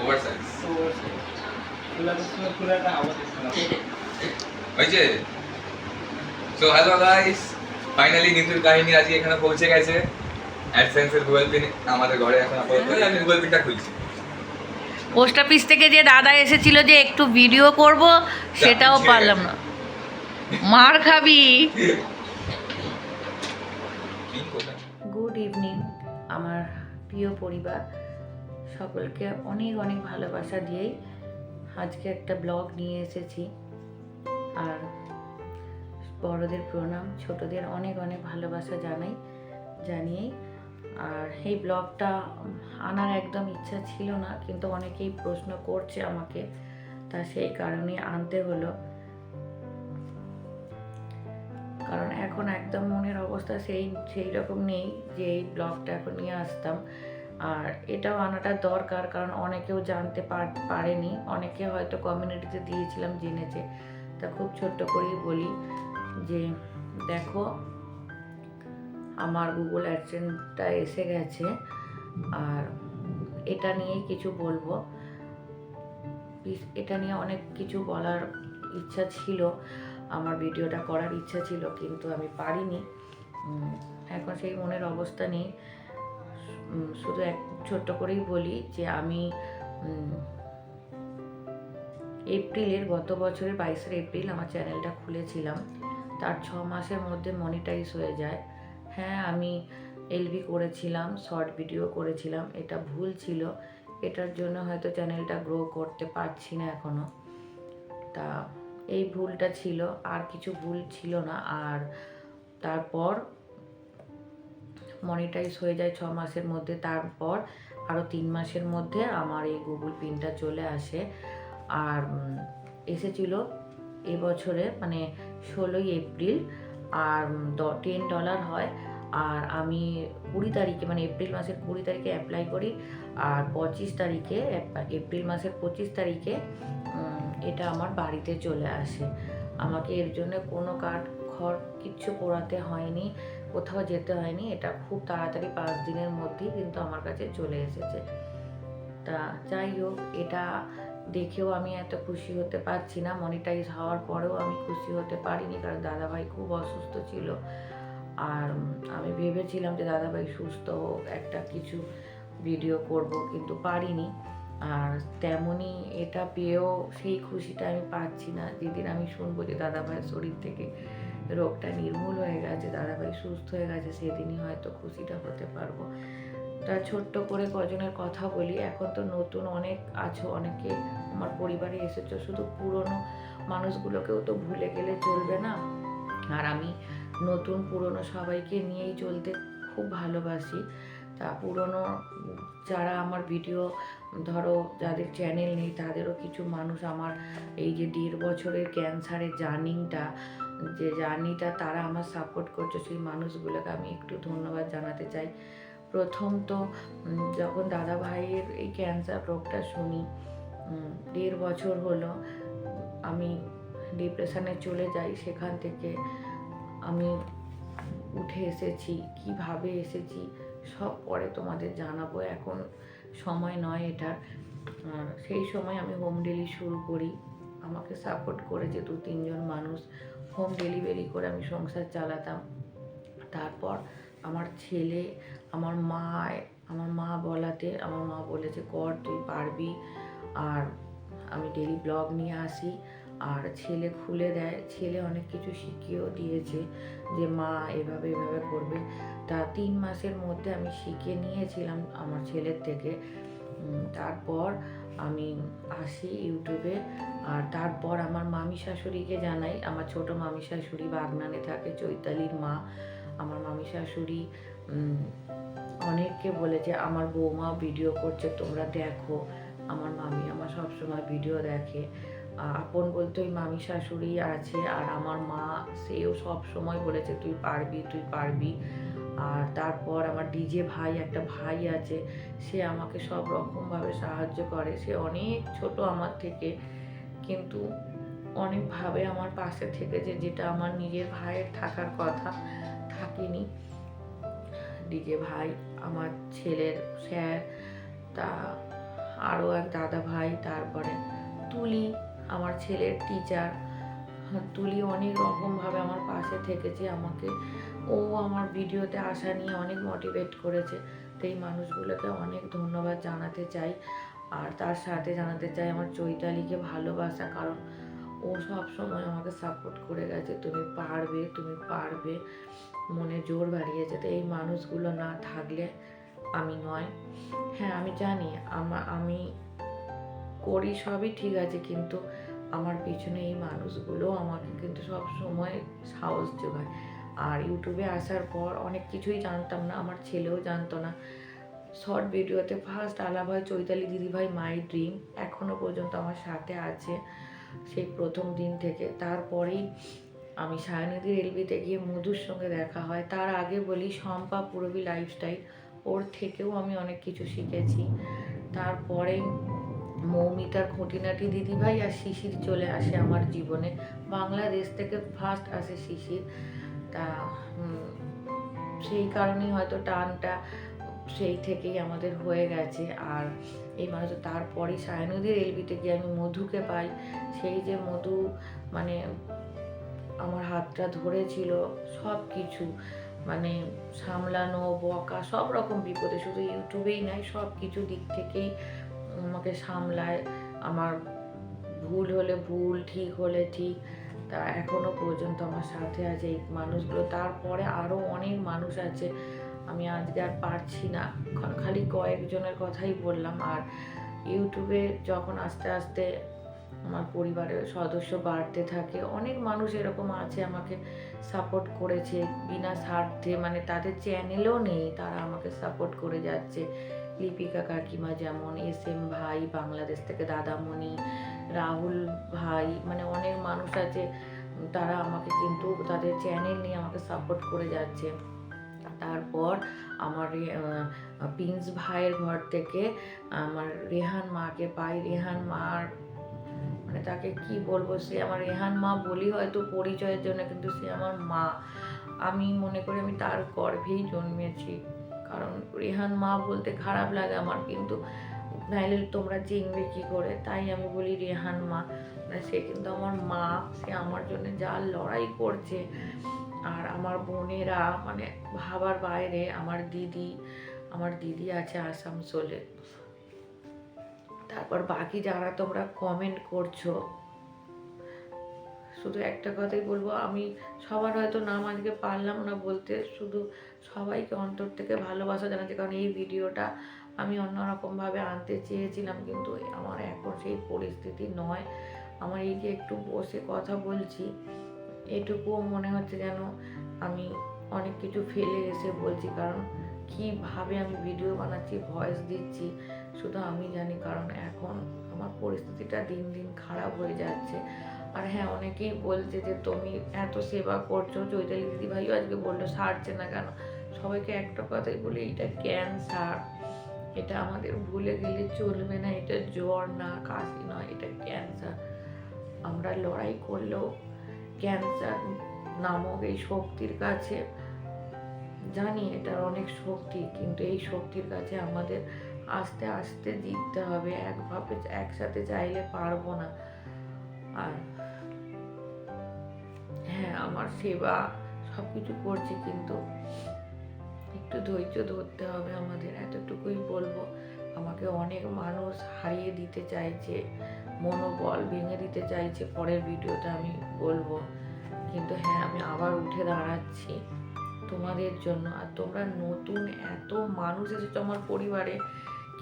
Over size খোলাটা আওয়াজ এসছে না হয়েছে সো হ্যালো গাইস ফাইনালি নিতুর কাহিনী আজকে এখানে পৌঁছে গেছে। অ্যাডসেন্সের গুগল পিন আমাদের ঘরে এখন আপাতত আমি গুগল পিনটা খুলছি। পোস্ট অফিস থেকে যে দাদা এসেছিল যে একটু ভিডিও করব সেটাও পারলাম না। মার খাবি। গুড ইভিনিং আমার প্রিয় পরিবার। সকলকে অনেক অনেক ভালোবাসা দিয়েই আজকে একটা ব্লগ নিয়ে এসেছি। আর বড়দের প্রণাম, ছোটদের অনেক অনেক ভালোবাসা জানাই জানিয়েই আর এই ব্লগটা আনার একদম ইচ্ছা ছিল না, কিন্তু অনেকেই প্রশ্ন করছে আমাকে, তা সেই কারণে আনতে হলো। কারণ এখন একদম মনের অবস্থা সেই সেই রকম নেই যে এই ব্লগটা এখন নিয়ে আসতাম। আর এটাও আনাটা দরকার, কারণ অনেকেও জানতে পার- পারেনি। অনেকে হয়তো কমিউনিটিতে দিয়েছিলাম জেনেছে। তা খুব ছোট্ট করেই বলি যে, দেখো, আমার গুগল অ্যাডসেন্সটা এসে গেছে। আর এটা নিয়ে কিছু বলব। এটা নিয়ে অনেক কিছু বলার ইচ্ছা ছিল। আমার ভিডিওটা করার ইচ্ছা ছিল, কিন্তু আমি পারিনি। এখন সেই মনের অবস্থা নেই। শুধু এক ছোট্ট করেই বলি যে আমি এপ্রিলের, গত বছরের বাইশের এপ্রিল আমার চ্যানেলটা খুলেছিলাম। তার ছ মাসের মধ্যে মনিটাইজ হয়ে যায়। হ্যাঁ আমি এলবি করেছিলাম শর্ট ভিডিও করেছিলাম, এটা ভুল ছিল। এটার জন্য হয়তো চ্যানেলটা গ্রো করতে পারছি না এখনও তা এই ভুলটা ছিল, আর কিছু ভুল ছিল না। আর তারপর মনিটাইজ হয়ে যায় ছ মাসের মধ্যে। তারপর আরও তিন মাসের মধ্যে আমার এই গুগল পিনটা চলে আসে। আর এসেছিল এবছরে মানে ষোলোই এপ্রিল। আর টেন ডলার হয়। আর আমি কুড়ি তারিখে মানে এপ্রিল মাসের কুড়ি তারিখে অ্যাপ্লাই করি। আর পঁচিশ তারিখে এপ্রিল মাসের পঁচিশ তারিখে এটা আমার বাড়িতে চলে আসে। আমাকে এর জন্য কোনো কার্ড খড় কিচ্ছু পোড়াতে হয়নি, কোথাও যেতে হয়নি, এটা খুব তাড়াতাড়ি পাঁচ দিনের মধ্যেই কিন্তু আমার কাছে চলে এসেছে। তা যাই হোক, এটা দেখেও আমি এত খুশি হতে পারছি না মনিটাইজ হওয়ার পরেও আমি খুশি হতে পারিনি, কারণ দাদাভাই খুব অসুস্থ ছিল। আর আমি ভেবেছিলাম যে দাদাভাই সুস্থ হোক, একটা কিছু ভিডিও করব, কিন্তু পারিনি। আর তেমনই এটা পেয়েও সেই খুশিটা আমি পাচ্ছি না, যেদিন আমি শুনব যে দাদাভাইয়ের শরীর থেকে রোগটা নির্মূল হয়ে গেছে, দাদাভাই সুস্থ হয়ে গেছে, সেদিনই হয়তো খুশিটা হতে পারব। তা ছোট্ট করে কজনের কথা বলি, এখন তো নতুন অনেক আছো, অনেকে আমার পরিবারে এসেছ, শুধু পুরনো মানুষগুলোকেও তো ভুলে গেলে চলবে না? আর আমি নতুন পুরনো সবাইকে নিয়েই চলতে খুব ভালোবাসি। তা পুরনো যারা আমার ভিডিও, ধরো যাদের চ্যানেল নেই, তাদেরও কিছু মানুষ আমার এই যে দেড় বছরের ক্যান্সারের জার্নিংটা যে জার্নিটা তারা আমার সাপোর্ট করছে, সেই মানুষগুলোকে আমি একটু ধন্যবাদ জানাতে চাই। প্রথম তো যখন দাদা ভাইয়ের এই ক্যান্সার রোগটা শুনি দেড় বছর হলো, আমি ডিপ্রেশনে চলে যাই, সেখান থেকে আমি উঠে এসেছি, কীভাবে এসেছি, সব পরে তোমাদের জানাব। এখন সময় নয় এটা সেই সময় আমি হোম ডেলি শুরু করি। আমাকে সাপোর্ট করেছে দু তিনজন মানুষ হোম ডেলিভারি করে আমি সংসার চালাতাম। তারপর আমার ছেলে, আমার মা আমার মা বলাতে, আমার মা বলেছে, কর, তুই পারবি। আর আমি ডেলি ব্লগ নিয়ে আসি। আর ছেলে খুলে দেয়, ছেলে অনেক কিছু শিখিয়েও দিয়েছে যে, মা, এভাবে এভাবে করবে। তা তিন মাসের মধ্যে আমি শিখে নিয়েছিলাম আমার ছেলের থেকে। তারপর আমি আসি ইউটিউবে আর তারপর আমার মামি শাশুড়িকে জানাই। আমার ছোট মামি শাশুড়ি বাগনানে থাকে, চৈতালির মা। আমার মামি শাশুড়ি অনেককে বলেছে আমার বৌমা ভিডিও করছে, তোমরা দেখো। আমার মামি আমার সবসময় ভিডিও দেখে। আপন বলতে ওই মামি শাশুড়ি আছে, আর আমার মা, সেও সব সময় বলেছে, তুই পারবি তুই পারবি। আর তারপর আমার ডিজে ভাই, একটা ভাই আছে, সে আমাকে সব রকমভাবে সাহায্য করে। সে অনেক ছোট আমার থেকে, কিন্তু অনেকভাবে আমার পাশে থেকেছে যেটা আমার নিজের ভাইয়ের থাকার কথা থাকেনি। ডিজে ভাই, আমার ছেলের স্যার, তা আরও এক দাদা ভাই, তারপরে তুলি, আমার ছেলের টিচার তুলি অনেক রকমভাবে আমার পাশে থেকেছে আমাকে। ও আমার ভিডিওতে আসা নিয়ে অনেক মোটিভেট করেছে। তো এই মানুষগুলোকে অনেক ধন্যবাদ জানাতে চাই। আর তার সাথে জানাতে চাই আমার চৈতালিকে ভালোবাসা, কারণ ও সব সময় আমাকে সাপোর্ট করে গেছে। তুমি পারবে তুমি পারবে। মনে জোর বাড়িয়েছে তো এই মানুষগুলো না থাকলে আমি নয়। হ্যাঁ আমি জানি আমা, আমি করি সবই ঠিক আছে, কিন্তু আমার পিছনে এই মানুষগুলো আমাকে কিন্তু সব সময় সাহস যোগায়। আর ইউটিউবে আসার পর অনেক কিছুই জানতাম না, আমার ছেলেও জানতো না। শর্ট ভিডিওতে ফার্স্ট হয় চৈতালি দিদিভাই, মাই ড্রিম এখনও পর্যন্ত আমার সাথে আছে সেই প্রথম দিন থেকে। তারপরেই আমি সায়নিধির এলবিতে গিয়ে মধুর সঙ্গে দেখা হয়। তার আগে বলি শম্পা পুরবী লাইফস্টাইল ওর থেকেও আমি অনেক কিছু শিখেছি। তারপরে মৌমিতার খুঁটিনাটি দিদিভাই আর শিশির চলে আসে আমার জীবনে। বাংলাদেশ থেকে ফার্স্ট আসে শিশির। তা সেই কারণেই হয়তো টানটা সেই থেকেই আমাদের হয়ে গেছে। আর এই মানুষ তারপরেই সায়নদীর এলবিতে গিয়ে আমি মধুকে পাই। সেই যে মধু মানে আমার হাতটা ধরেছিল সব কিছু মানে সামলানো, বকা, সব রকম বিপদে, শুধু ইউটিউবেই নয় সব কিছু দিক থেকেই আমাকে সামলায়। আমার ভুল হলে ভুল, ঠিক হলে ঠিক। তা এখনও পর্যন্ত আমার সাথে আছে, এই মানুষগুলো, তারপরে আরও অনেক মানুষ আছে। আমি আজকে আর পারছি না। খালি কয়েকজনের কথাই বললাম। আর ইউটিউবে যখন আস্তে আস্তে আমার পরিবারের সদস্য বাড়তে থাকে, অনেক মানুষ এরকম আছে আমাকে সাপোর্ট করেছে বিনা স্বার্থে। মানে তাদের চ্যানেলও নেই, তারা আমাকে সাপোর্ট করে যাচ্ছে। লিপিকা কাকিমা যেমন, এস এম ভাই, বাংলাদেশ থেকে দাদামণি রাহুল ভাই মানে অনেক মানুষ আছে, তারা আমাকে কিন্তু তাদের চ্যানেল নিয়ে আমাকে সাপোর্ট করে যাচ্ছে। তারপর আমার প্রিন্স ভাইয়ের ঘর থেকে আমার রেহান মাকে পাই। রেহান মার মানে তাকে কি বলব, সে আমার রেহান মা বলি হয়তো পরিচয়ের জন্য, কিন্তু সে আমার মা। আমি মনে করি আমি তার গর্ভেই জন্মেছি। কারণ রেহান মা বলতে খারাপ লাগে আমার, কিন্তু নাইলে তোমরা চিনবে কি করে? তাই আমি বলি, রেহান মা। মানে সে কিন্তু আমার মা, সে আমার জন্য যা লড়াই করছে। আর আমার বোনেরা মানে ভাবার বাইরে আমার দিদি আমার দিদি আছে আসানসোলে তারপর বাকি যারা তোমরা কমেন্ট করছ, শুধু একটা কথাই বলব, আমি সবার হয়তো নাম আজকে পারলাম না বলতে, শুধু সবাইকে অন্তর থেকে ভালোবাসা জানাচ্ছি, কারণ এই ভিডিওটা আমি অন্যরকমভাবে আনতে চেয়েছিলাম, কিন্তু আমার এখন সেই পরিস্থিতি নয়। আমার এই যে একটু বসে কথা বলছি, এটুকুও মনে হচ্ছে যেন আমি অনেক কিছু ফেলে এসে বলছি, কারণ কীভাবে আমি ভিডিও বানাচ্ছি, ভয়েস দিচ্ছি, শুধু আমি জানি, কারণ এখন আমার পরিস্থিতিটা দিন দিন খারাপ হয়ে যাচ্ছে। আর হ্যাঁ অনেকেই বলছে যে, তুমি এত সেবা করছ, চৈতালি দিদি ভাইও আজকে বলল, সারছে না কেন? সবাইকে একটা কথাই বলি, এটা ক্যান্সার এটা আমাদের ভুলে গেলে চলবে না, এটা জ্বর না, কাশি নয়, এটা ক্যান্সার আমরা লড়াই করলেও ক্যান্সার নামক এই শক্তির কাছে, জানি এটার অনেক শক্তি, কিন্তু এই শক্তির কাছে আমাদের আস্তে আস্তে জিততে হবে একভাবে একসাথে চাইলে পারব না। আর হ্যাঁ আমার সেবা সব কিছু করছি, কিন্তু একটু ধৈর্য ধরতে হবে আমাদের, এতটুকুই বলব। আমাকে অনেক মানুষ হারিয়ে দিতে চাইছে, মনোবল ভেঙে দিতে চাইছে, পরের ভিডিওতে আমি বলব। কিন্তু হ্যাঁ আমি আবার উঠে দাঁড়াচ্ছি তোমাদের জন্য। আর তোমরা নতুন এত মানুষ এসেছ আমার পরিবারে,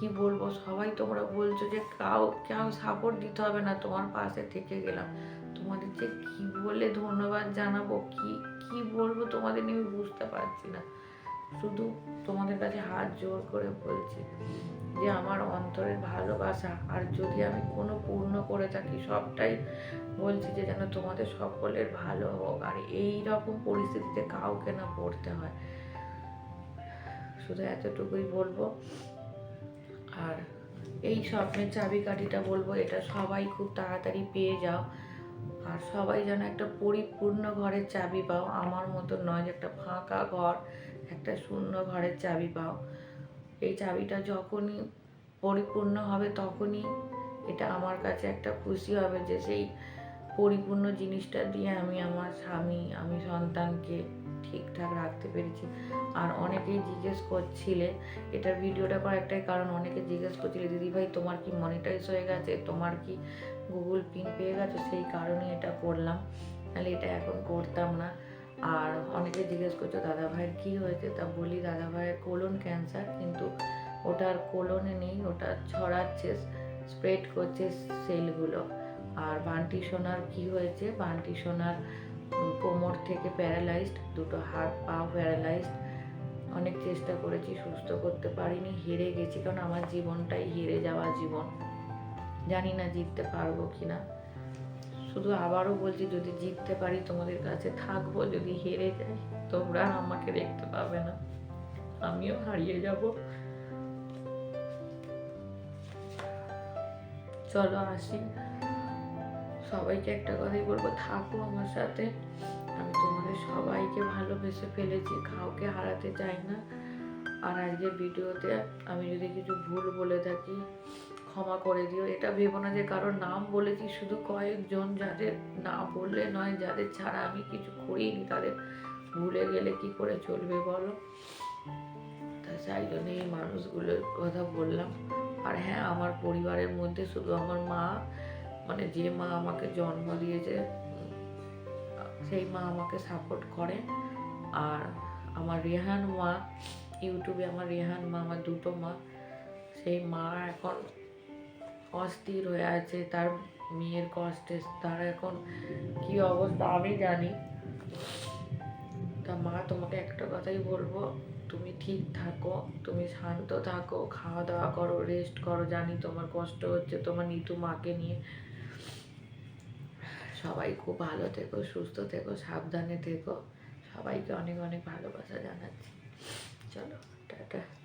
কি বলব? সবাই তোমরা বলছো যে কাউ কাউ সাপোর্ট দিতে হবে না, তোমার পাশে থেকে গেলাম। তোমাদের যে কি বলে ধন্যবাদ জানাব, কি কি বলব তোমাদের নিয়ে বুঝতে পারছি না। শুধু তোমাদের কাছে হাত জোর করে বলছি যে আমার অন্তরের ভালোবাসা, আর যদি আমি কোনো পূর্ণ করে থাকি, সবটাই বলছি যে যেন তোমাদের সকলের ভালো হোক। আর এই রকম পরিস্থিতিতে কাউকে না পড়তে হয়। শুধু এতটুকুই বলব। আর এই স্বপ্নের চাবিকাঠিটা বলব, এটা সবাই খুব তাড়াতাড়ি পেয়ে যাও। আর সবাই যেন একটা পরিপূর্ণ ঘরের চাবি পাও। আমার মতো নয় যে একটা ফাঁকা ঘর। একটা শূন্য ঘরের চাবি পাও। এই চাবিটা যখনই পরিপূর্ণ হবে তখনই এটা আমার কাছে একটা খুশি হবে যে সেই পরিপূর্ণ জিনিসটা দিয়ে আমি আমার স্বামী, আমি সন্তানকে ঠিকঠাক রাখতে পেরেছি। আর অনেকেই জিজ্ঞেস করছিলে এটার ভিডিওটা করার একটাই কারণ অনেকে জিজ্ঞেস করছিলে, দিদি ভাই, তোমার কি মনিটাইজ হয়ে গেছে? তোমার কি গুগল পিন পেয়ে গেছো? সেই কারণে এটা করলাম। তাহলে এটা এখন করতাম না। আর অনেকে জিজ্ঞেস করছ দাদা ভাইয়ের কী হয়েছে? তা বলি দাদা ভাইয়ের কোলন ক্যান্সার, কিন্তু ওটার কোলনে নেই, ওটা ছড়াচ্ছে, স্প্রেড করছে সেলগুলো। আর বান্টি সোনার কি হয়েছে? বান্টি সোনার কোমর থেকে প্যারালাইজড, দুটো হাত পা প্যারালাইজড। অনেক চেষ্টা করেছি, সুস্থ করতে পারিনি, হেরে গেছি, কারণ আমার জীবনটাই হেরে যাওয়া জীবন। জানি না জিততে পারব কি না শুধু আবারও বলছি, যদি জিততে পারি তোমাদের কাছে থাকব, যদি হেরে যাই, তোমরা আমাকে দেখতে পাবে না। আমিও হারিয়ে যাব। চলো আসি। সবাইকে একটা কথাই বলব, থাকো আমার সাথে। আমি তোমাদের সবাইকে ভালোবেসে ফেলেছি, কাউকে হারাতে চাই না। আর আজকের ভিডিওতে আমি যদি কিছু ভুল বলে থাকি ক্ষমা করে দিও। এটা ভেবো না যে কারোর নাম বলেছি শুধু কয়েকজন যাদের না বললে নয়, যাদের ছাড়া আমি কিছু করিনি, তাদের ভুলে গেলে কি করে চলবে বলো? তা সেই জন্য এই মানুষগুলোর কথা বললাম। আর হ্যাঁ আমার পরিবারের মধ্যে শুধু আমার মা মানে যে মা আমাকে জন্ম দিয়েছে, সেই মা আমাকে সাপোর্ট করে। আর আমার রেহান মা, ইউটিউবে আমার রেহান মা, আমার দুটো মা, সেই মা এখন অস্থির হয়ে আছে, তার মেয়ের কষ্টে, তার এখন কি অবস্থা আমি জানি। তা মা, তোমাকে একটা কথাই বলব, তুমি ঠিক থাকো, তুমি শান্ত থাকো খাওয়া দাওয়া করো রেস্ট করো, জানি তোমার কষ্ট হচ্ছে, তোমার নিতু মাকে নিয়ে। সবাই খুব ভালো থেকো, সুস্থ থেকো, সাবধানে থেকো। সবাইকে অনেক অনেক ভালোবাসা জানাচ্ছি। চলো, টাটা।